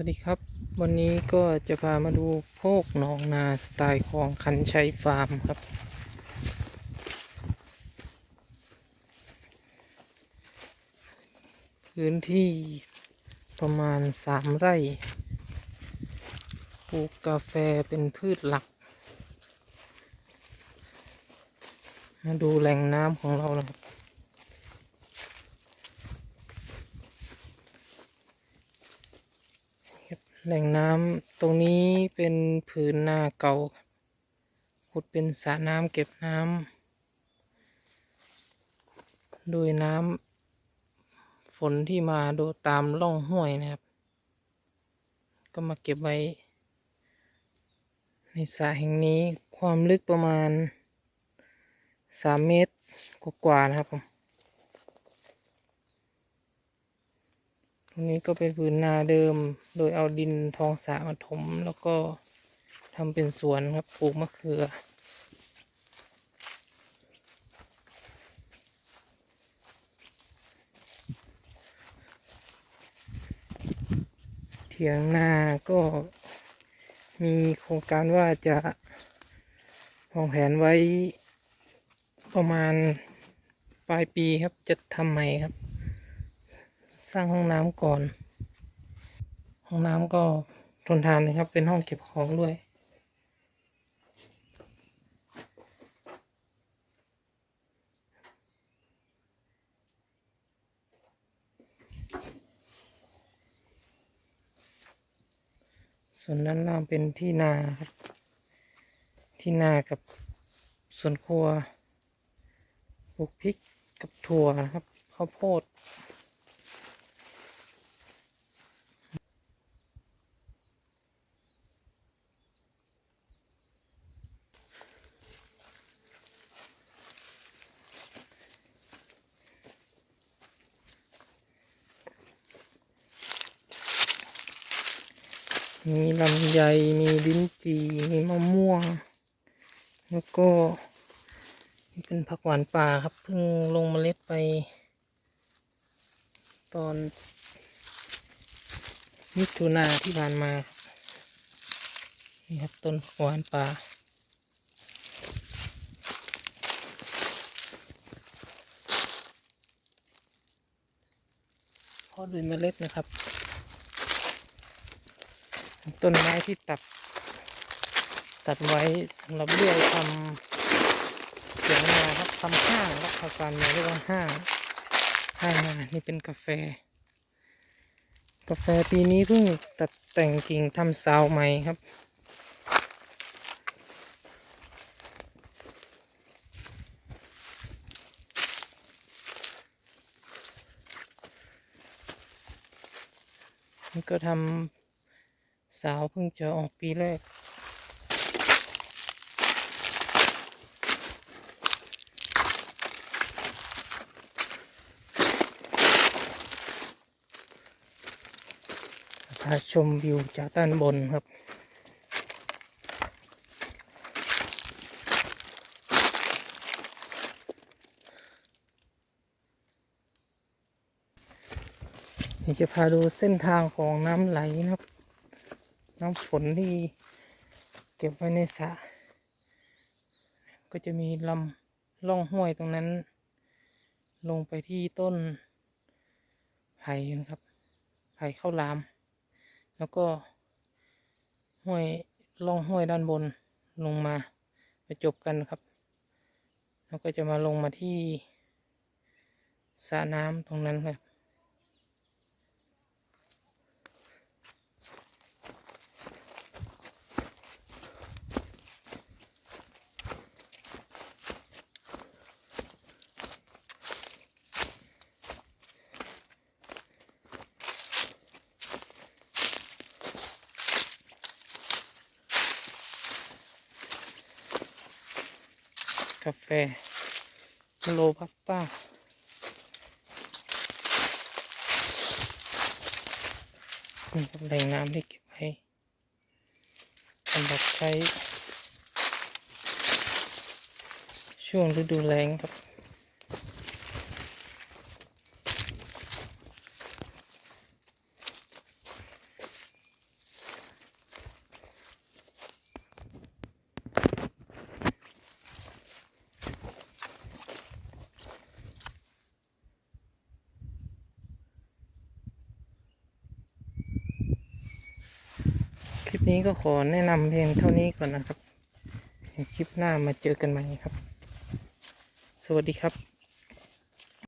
วัสดีครับ วันนี้ก็จะพามาดูโพกหนองนาสไตล์ของคันชัยฟาร์มครับ พื้นที่ประมาณสามไร่ปลูกกาแฟเป็นพืชหลัก มาดูแหล่งน้ำของเรานะครับ แหล่งน้ำตรงนี้เป็นผืนนาเก่าขุดเป็นสระน้ำเก็บน้ำโดยน้ำฝนที่มาโดตามร่องห้วยนะครับ ก็มาเก็บไว้ ในสระแห่งนี้ความลึกประมาณสามเมตรกว่าๆนะครับผม ตรงนี้ก็เป็นพื้นนาเดิม โดยเอาดินทองสามาถม แล้วก็ทำเป็นสวนครับปลูกมะเขือ เถียงนาก็มีโครงการว่าจะวางแผนไว้ประมาณปลายปีครับจะทำใหม่ครับ สร้างห้องน้ำก่อน ห้องน้ำก็ทนทานนะครับ เป็นห้องเก็บของด้วย ส่วนด้านล่างเป็นที่นาครับ ที่นากับสวนครัวปลูกพริกกับถั่วครับข้าวโพด มีลำไย มีลิ้นจี่ มีมะม่วง แล้วก็นี่เป็นผักหวานป่าครับ เพิ่งลงเมล็ดไป ตอน มิถุนาที่ผ่านมา นี่ครับต้นผักหวานป่าพาะด้วยเมล็ดนะครับ ต้นไม้ที่ตัด ตัดไว้สำหรับเลื่อยทำเสียงนาครับทำห้างรับภาษาเหนือเรียกว่าห้างห้างนานี่เป็นกาแฟ กาแฟปีนี้เพิ่งตัดแต่งกิ่งทำซาวใหม่ครับนี่ก็ทำ สาวเพิ่งจะออกปีแรก พาชมวิวจากด้านบนครับนี่จะพาดูเส้นทางของน้ำไหลนะครับ น้ำฝนที่เก็บไว้ในสระก็จะมีลำล่องห้วยตรงนั้น ลงไปที่ต้นไผ่นะครับ ไผ่ข้าวหลาม แล้วก็ห้วยล่องห้วยด้านบนลงมาไปจบกันครับ แล้วก็จะมาลงมาที่สระน้ำตรงนั้นครับ กาแฟโลบัสต้านี่ครับแหล่งน้ำที่เก็บไว้สำหรับใช้ ช่วงฤดูแล้งครับิปนี้ก็ขอแนะนำเพียงเท่านี้ก่อนนะครับ คลิปหน้ามาเจอกันใหม่ครับ สวัสดีครับ